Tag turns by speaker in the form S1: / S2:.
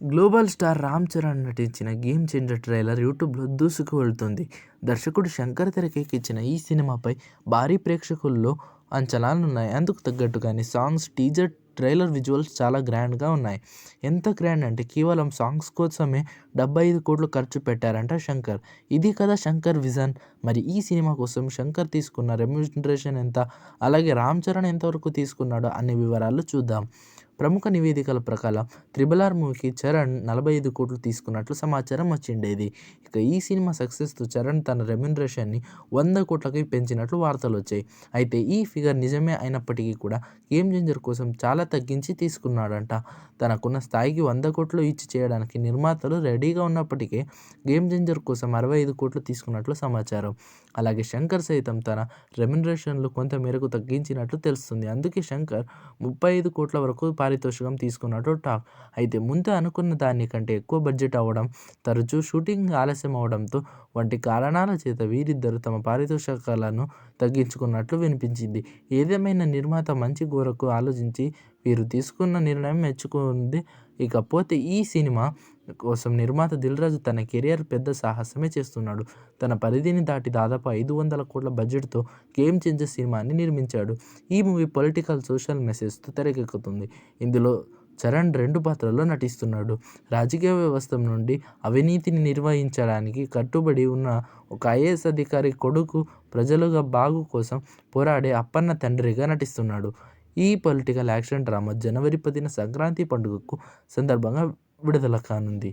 S1: Global star Ram Charan నటించిన game changer trailer యూట్యూబ్లో దూసుకు వెళ్తుంది దర్శకుడు శంకర్ తెరకెక్కించిన ఈ సినిమాపై భారీ ప్రేక్షకుల్లో అంచనాలున్నాయి. అందుకు తగ్గట్టుగానే సాంగ్స్ టీజర్ ట్రైలర్ విజువల్స్ చాలా గ్రాండ్గా ఉన్నాయి. ఎంత గ్రాండ్ అంటే కేవలం సాంగ్స్ కోసమే డెబ్బై ఐదు కోట్లు ఖర్చు పెట్టారంట శంకర్. ఇది కదా శంకర్ విజన్. మరి ఈ సినిమా కోసం శంకర్ తీసుకున్న రెమ్యూనరేషన్ ఎంత? అలాగే రామ్ చరణ్ ఎంతవరకు తీసుకున్నాడో అనే వివరాలు చూద్దాం. ప్రముఖ నివేదికల ప్రకారం త్రిబుల్ ఆర్ మూవీకి చరణ్ నలభై ఐదు కోట్లు తీసుకున్నట్లు సమాచారం వచ్చిండేది. ఇక ఈ సినిమా సక్సెస్తో చరణ్ తన రెమ్యునరేషన్ని వంద కోట్లకి పెంచినట్లు వార్తలు వచ్చాయి. అయితే ఈ ఫిగర్ నిజమే అయినప్పటికీ కూడా గేమ్ చేంజర్ కోసం చాలా తగ్గించి తీసుకున్నాడంట. తనకున్న స్థాయికి వంద కోట్లు ఇచ్చి చేయడానికి నిర్మాతలు రెడీగా ఉన్నప్పటికీ గేమ్ చేంజర్ కోసం అరవై ఐదు కోట్లు తీసుకున్నట్లు సమాచారం. అలాగే శంకర్ సైతం తన రెమ్యునరేషన్లు కొంత మేరకు తగ్గించినట్లు తెలుస్తుంది. అందుకే శంకర్ ముప్పై ఐదు కోట్ల వరకు పారితోషికం తీసుకున్నట్టు టాక్. అయితే ముందు అనుకున్న దానికంటే ఎక్కువ బడ్జెట్ అవ్వడం తరచూ షూటింగ్ ఆలస్యం అవడంతో వంటి కారణాల చేత వీరిద్దరూ తమ పారితోషికాలను తగ్గించుకున్నట్లు వినిపించింది. ఏదేమైనా నిర్మాత మంచి గోరకు ఆలోచించి వీరు తీసుకున్న నిర్ణయం మెచ్చుకుంది. ఇకపోతే ఈ సినిమా కోసం నిర్మాత దిల్రాజు తన కెరియర్ పెద్ద సాహసమే చేస్తున్నాడు. తన పరిధిని దాటి దాదాపు ఐదు వందల కోట్ల బడ్జెట్తో గేమ్ చేంజర్ సినిమాని నిర్మించాడు. ఈ మూవీ పొలిటికల్ సోషల్ మెసేజ్తో తెరకెక్కుతుంది. ఇందులో చరణ్ రెండు పాత్రల్లో నటిస్తున్నాడు. రాజకీయ వ్యవస్థ నుండి అవినీతిని నిర్వహించడానికి కట్టుబడి ఉన్న ఒక ఐఏఎస్ అధికారి కొడుకు ప్రజలుగా బాగు కోసం పోరాడే అప్పన్న తండ్రిగా నటిస్తున్నాడు. ఈ పొలిటికల్ యాక్షన్ డ్రామా జనవరి పదిన సంక్రాంతి పండుగకు సందర్భంగా విడుదల కానుంది.